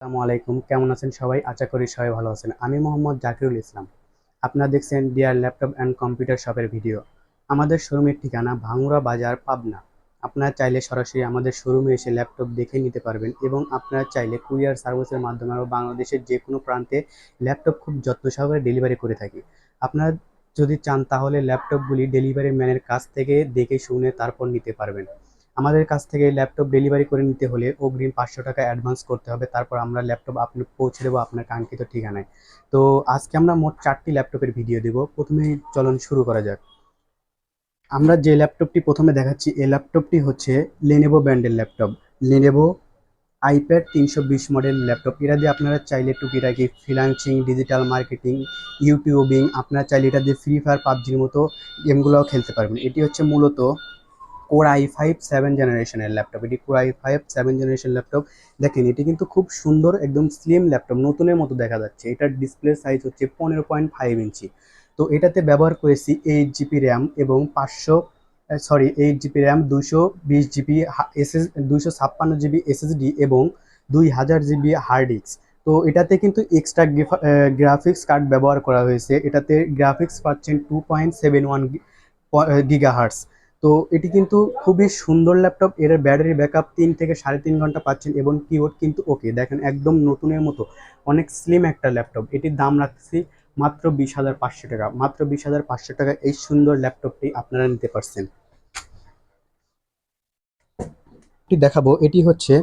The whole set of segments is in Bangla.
আসসালামু আলাইকুম। কেমন আছেন সবাই? আশা করি সবাই ভালো আছেন। আমি মোহাম্মদ জাকিরুল ইসলাম। আপনারা দেখছেন ডিয়ার ল্যাপটপ অ্যান্ড কম্পিউটার শপের ভিডিও। আমাদের শোরুমের ঠিকানা ভাঙুরা বাজার, পাবনা। আপনারা চাইলে সরাসরি আমাদের শোরুমে এসে ল্যাপটপ দেখে নিতে পারবেন এবং আপনারা চাইলে কুরিয়ার সার্ভিসের মাধ্যমে আমরা বাংলাদেশের যে কোনো প্রান্তে ল্যাপটপ খুব যত্ন সহকারে ডেলিভারি করে থাকি। আপনারা যদি চান তাহলে ল্যাপটপগুলি ডেলিভারি ম্যানের কাছ থেকে দেখে শুনে তারপর নিতে পারবেন। আমাদের কাছ থেকে ল্যাপটপ ডেলিভারি করে নিতে হলে অগ্রিম পাঁচশো টাকা অ্যাডভান্স করতে হবে। তারপর আমরা ল্যাপটপ আপনি, পৌঁছে দেবো আপনার কাঙ্ক্ষিত ঠিকানায়। তো আজকে আমরা মোট চারটি ল্যাপটপের ভিডিও দেব। প্রথমেই চলন শুরু করা যাক। আমরা যে ল্যাপটপটি প্রথমে দেখাচ্ছি, এই ল্যাপটপটি হচ্ছে লেনেভো ব্র্যান্ডের ল্যাপটপ। লেনেভো আইপ্যাড তিনশো বিশ মডেল ল্যাপটপ। এটা দিয়ে আপনারা চাইলে টুকিটাকি ফ্রিলান্সিং ডিজিটাল মার্কেটিং ইউটিউবিং আপনারা চাইলে এটা দিয়ে ফ্রি ফায়ার পাবজির মতো গেমগুলোও খেলতে পারবেন। এটি হচ্ছে মূলত কোর আই ফাইভ সেভেন জেনারেশনের ল্যাপটপ এটি core i five seven generation laptop দেখেন, এটি কিন্তু খুব সুন্দর, একদম স্লিম ল্যাপটপ নতুনের মতো দেখা যাচ্ছে। এটার ডিসপ্লে সাইজ হচ্ছে পনেরো পয়েন্ট ফাইভ ইঞ্চি। তো এটাতে ব্যবহার করেছি এইট জিবি র্যাম এবং পাঁচশো সরি এইট জিবি র্যাম দুশো বিশ জিবি এসএস দুশো ছাপ্পান্ন জিবি এসএসডি এবং দুই হাজার জিবি হার্ড ডিস্ক তো এটাতে কিন্তু এক্সট্রা গ্রাফিক্স কার্ড ব্যবহার করা হয়েছে। এটাতে গ্রাফিক্স পাচ্ছেন two point seven one giga hertz তো এটি কিন্তু খুবই সুন্দর ল্যাপটপ, এর ব্যাটারি ব্যাকআপ তিন থেকে সাড়ে তিন ঘণ্টা পাচ্ছেন এবং কিবোর্ড কিন্তু ওকে। দেখেন, একদম নতুনের মতো, অনেক স্লিম একটা ল্যাপটপ। এটির দাম রাখছি মাত্র বিশ হাজার পাঁচশো টাকা। মাত্র বিশ হাজার পাঁচশো টাকা এই সুন্দর ল্যাপটপটি আপনারা নিতে পারছেন। এটি দেখাবো, এটি হচ্ছে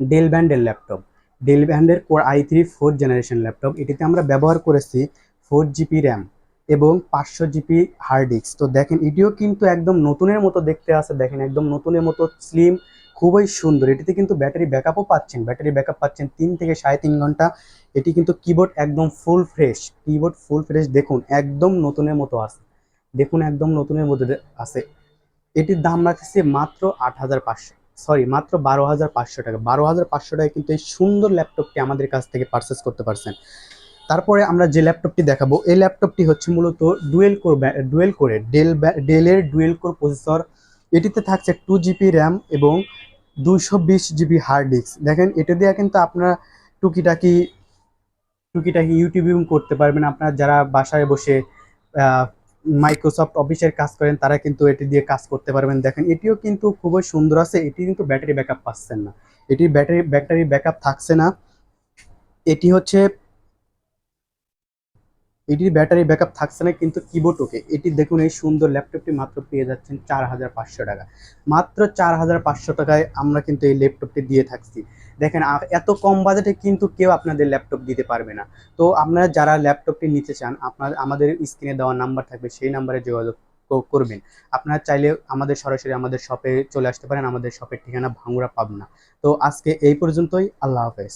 ডেল ব্যান্ডের ল্যাপটপ। ডেল ব্যান্ডের core i three fourth generation laptop. এটিতে আমরা ব্যবহার করেছি ফোর জিবি র্যাম এবং পাঁচশো জিবি হার্ড ডিস্ক তো দেখেন, এটিও কিন্তু একদম নতুনের মতো দেখতে আছে। দেখেন, একদম নতুনের মতো স্লিম খুবই সুন্দর। এটিতে কিন্তু ব্যাটারি ব্যাকআপও পাচ্ছেন। ব্যাটারি ব্যাকআপ পাচ্ছেন তিন থেকে সাড়ে তিন ঘণ্টা। এটি কিন্তু কিবোর্ড একদম full fresh keyboard full fresh দেখুন, একদম নতুনের মতো আছে। দেখুন, একদম নতুনের মধ্যে আছে। এটির দাম রাখছে মাত্র আট হাজার পাঁচশো। সরি মাত্র বারো হাজার পাঁচশো টাকা। বারো হাজার পাঁচশো টাকায় কিন্তু এই সুন্দর ল্যাপটপটি আমাদের কাছ থেকে পারচেস করতে পারছেন। তারপরে আমরা যে ল্যাপটপটি দেখাবো, এই ল্যাপটপটি হচ্ছে মূলত ডুয়েল কোর ডুয়েল কোরে ডেল ডেলের ডুয়েল কোর প্রসেসর। এটিতে থাকছে টু জিবি র্যাম এবং দুশো বিশ জিবি হার্ড ডিস্ক। দেখেন, এটা দিয়ে কিন্তু আপনারা টুকিটাকি টুকিটাকি ইউটিউবিং করতে পারবেন। আপনারা যারা বাসায় বসে মাইক্রোসফট অফিসের কাজ করেন, তারা কিন্তু এটি দিয়ে কাজ করতে পারবেন। দেখেন, এটিও কিন্তু খুবই সুন্দর আছে। এটি কিন্তু ব্যাটারি ব্যাকআপ পাচ্ছেন না। এটির ব্যাটারি ব্যাটারি ব্যাকআপ থাকছে না। এটি হচ্ছে এটির ব্যাটারি ব্যাকআপ থাকছে না, কিন্তু কিবোর্ড ওকে এটি দেখুন, এই সুন্দর ল্যাপটপটি মাত্র পেয়ে যাচ্ছেন চার হাজার পাঁচশো টাকা। মাত্র চার হাজার পাঁচশো টাকায় আমরা কিন্তু এই ল্যাপটপটি দিয়ে থাকছি। দেখেন এত কম বাজেটে কিন্তু কেউ আপনাদের ল্যাপটপ দিতে পারবে না। তো আপনারা যারা ল্যাপটপটি নিতে চান, আপনার, আমাদের স্ক্রিনে দেওয়া নাম্বার থাকবে, সেই নাম্বারে যোগাযোগ করবেন। আপনারা চাইলে আমাদের সরাসরি আমাদের শপে চলে আসতে পারেন, আমাদের শপের ঠিকানা ভাঙ্গুরা পাবনা। তো আজকে এই পর্যন্তই, আল্লাহ হাফেজ।